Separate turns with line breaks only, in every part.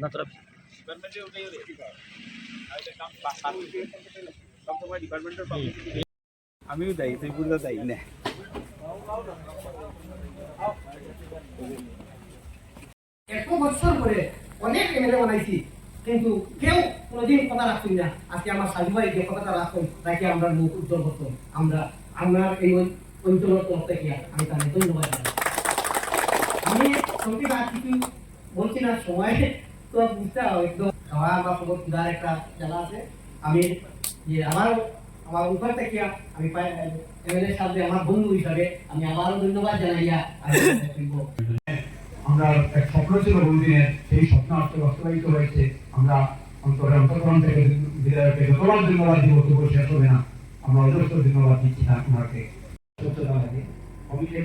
না তোরা
আমিও দায়ী তুই বুঝতে দায়ী না।
এত বছর পরে অনেক এমএলএ বানাইছি কিন্তু কেউ কোনোদিন কথা রাখছি না। আজকে আমার সাজু ভাই যে কথাটা রাখতাম তাকে আমরা মুখ উজ্জ্বল করতাম আমরা আমরা এই অঞ্চলের তরফ থেকে আমি তাদের ধন্যবাদ জানাই। আমি সত্যি আর কিছু বলছি না সময় তো বুঝতে একদম খাওয়া বা খবর ক্ষুধার একটা জায়গা আছে। আমি যে আমার আমার উপর থেকে আমি এমএলএ সাথে আমার বন্ধু হিসাবে আমি আবারও ধন্যবাদ জানাইয়া
আমরা এক স্বপ্ন ছিল বহুদিনের সেই স্বপ্ন আজকে বাস্তবায়িত হয়েছে। আমরা অন্তরে অন্তঃকরণ থেকে বিদায়কে যতবার ধন্যবাদ দিব তবু শেষ হবে না। আমরা অজস্র ধন্যবাদ দিচ্ছি না আপনাকে
স্বচ্ছতা লাগে কমিটেড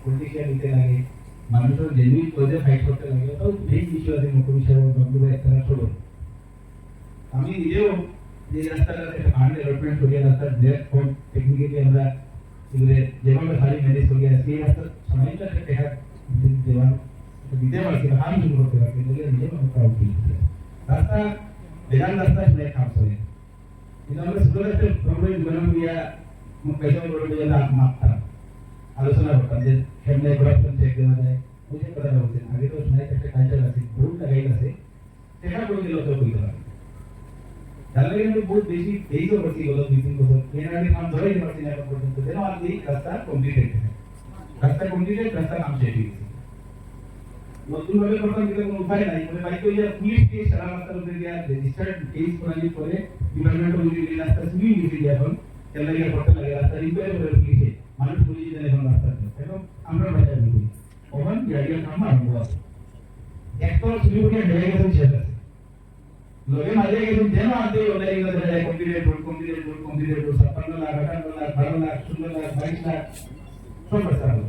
পলিটিক্যাল দিতে লাগে মানুষের জেনুইন পদে ফাইট করতে লাগে ওটাও মেইন বিষয় আছে মুখ্যমন্ত্রী সাহেব বন্ধুবাই তারা ষোলো আমি নিজেও যে রাস্তাটা একটা ফান্ড অ্যালটমেন্ট করি রাস্তার ব্ল্যাক ফোন টেকনিক্যালি আমরা এগুলো যেভাবে খালি ম্যানেজ করি, আর সেই রাস্তার সামান্য একটা টাকা দেওয়ার দিতে পারছি না আমি শুরু করতে পারছি বলে নিজে আমি প্রাউড ফিল করি রাস্তা বেগান রাস্তা শুনে কাম করে। কিন্তু আমরা সুন্দর একটা প্রবলেম জীবন দিয়া মুখ পয়সা বলতে গেলে মাপতাম আলোচনা করতাম যে কেমনে করাপশন চেক দেওয়া যায় ওই যে কথাটা বলছেন আগে তো শোনাই একটা কালচার আছে, ভুল লাগাই আছে, চেষ্টা করে দিলে তো কইতে পারে তাহলে কিন্তু বহুত বেশি এই তো করছি, গত দুই, তিন বছর। এনারে কাম ধরে দিতে পারছি না এখন পর্যন্ত। যেন আর এই রাস্তা কমপ্লিট হয়েছে রাস্তা কমপ্লিট হয়ে রাস্তা কাম শেষ হয়ে গেছে। নতুন ভাবে করতাম কিন্তু কোনো উপায় নাই। মানে বাইক ওই পুলিশ দিয়ে সারা রাস্তার উপরে দিয়ে রেজিস্টার্ড কেস করার পরে ডিপার্টমেন্ট ওই যে রাস্তা শুরু গেছে যে এখন কেলা গিয়ে করতে লাগে। রাস্তা রিপেয়ার করে পুলিশে। মানুষ পুলিশ দেন এখন রাস্তা এখন আমরা বাজার করি ওখান গাড়ির কাম আরম্ভ আছে এক তো শুরু করে হয়ে গেছে শেষ আছে লোকে মাঝে গেছে যেন আনতে ওলাই গেলে দেখা যায় computer road computer road computer road ছাপ্পান্ন লাখ আটান্ন লাখ বারো লাখ ষোলো লাখ বাইশ লাখ সব রাস্তা হলো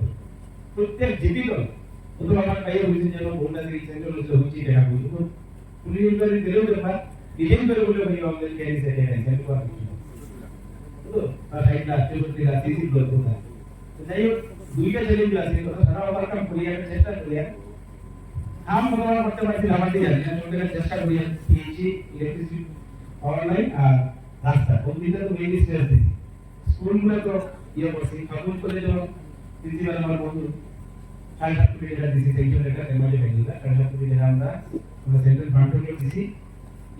প্রত্যেক জীবিত শুধু আমার কাইয়ে হয়েছে যেন ভোটটা দিয়ে সেন্ট্রাল হচ্ছে হচ্ছে দেখা বলি তো পুলিশ ইনকোয়ারি দিলেও ব্যাপার ডিজাইন করে বলে ভাই আমাদের ক্যারি সেটে নাই সেন্ট্রাল করা কিছু না। তো আর সাইড লাখ চৌষট্টি লাখ তিরিশ লাখ কোথায় তো যাই হোক দুইটা চ্যালেঞ্জ আছে কথা সারা ওভার কাম করি একটা চেষ্টা করি কাম করা করতে পারছি আমাদের জানি না চেষ্টা করি পিএইচি ইলেকট্রিসিটি পাওয়ার লাইন আর রাস্তা, কোন দিকে তো মেইন স্টেজ দিছি স্কুলগুলো তো ইয়ে করছি কাবুল কলেজ প্রিন্সিপাল আমার বন্ধু, সাড়ে সাত কোটি দিছি সেই জন্য একটা এমআরজি ভ্যালু সাড়ে সাত কোটি আমরা আমরা সেন্ট্রাল ফান্ড থেকে দিছি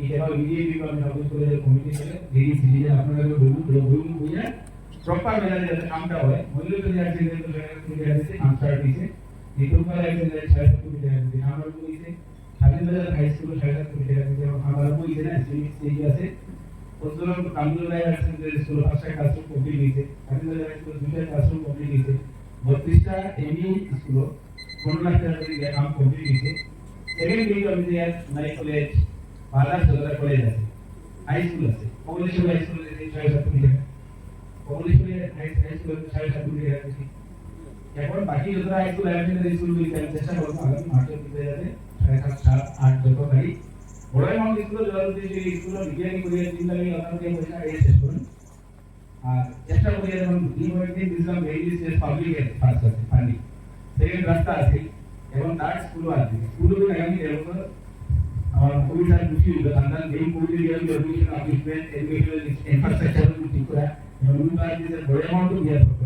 এটা ইডিএ বিভাগ আমি কাবুল কলেজের কমিটি থেকে দিদি সিডি আপনারা বলুন বলুন বুঝা প্রপার মেলার যাতে কামটা হয়। মূল্য যদি আছে টাকা দিছে নিতুল পালা আছে সাড়ে সাত কোটি টাকা দিছে আমার বলেছে স্বাধীন বাজার হাই স্কুল সাড়ে সাত কোটি টাকা দিছে আমার বলেছে না, সেই আছে। প্রচুর কামরুল্লাহ সেন্টার স্কুল পাঁচটা ক্লাসরুম কমপ্লিট হয়েছে। স্বাধীন বাজার হাই স্কুল দুইটা ক্লাসরুম কমপ্লিট হয়েছে। বত্রিশটা এমই স্কুল পনেরো লাখ টাকা করে কাম কমপ্লিট হয়েছে। সেকেন্ড ডিগ্রি অফিসার নাই কলেজ বালা সদরা কলেজ আছে। হাই স্কুল আছে। কমলেশ্বর হাই স্কুল আছে সাত কোটি টাকা। কমলেশ্বর হাই স্কুল আছে সাত কোটি টাকা দিচ্ছি এখন বাকি যত হাই স্কুল এলিমেন্টারি স্কুল গুলি আমি চেষ্টা করব আগামী মাসের ভিতরে যাতে সাড়ে সাত সাত আট যত গাড়ি বড় অ্যামাউন্ট স্কুল জল যে স্কুল বিজ্ঞানী করিয়া তিন লাগে অন্য পয়সা এই শেষ করুন আর চেষ্টা করি যেমন ইউনিভার্সিটি দিলাম ভেরি স্টেজ পাবলিক ফার্স্ট আছে ফান্ডিং সেকেন্ড রাস্তা আছে এবং তার স্কুলও আছে স্কুলগুলো আগামী দেড় বছর আমার খুবই তার খুশি হইল সন্তান এই কোভিড ইয়ার এডুকেশন অফিসমেন্ট এডুকেশন ইনফ্রাস্ট্রাকচার ঠিক করা এবং বড় অ্যামাউন্ট দিয়ে করতে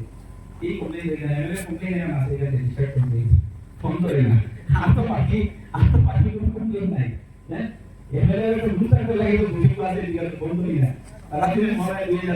দিয়েছে এই কমপ্লেন দেখে না এমএলএ কমপ্লেন না আছে এটা রেজিস্টার করে দিয়েছে ফোন করে না আর তো বাকি আর তো বাকি কোনো কমপ্লেন নাই হ্যাঁ এমএলএ একটা রুল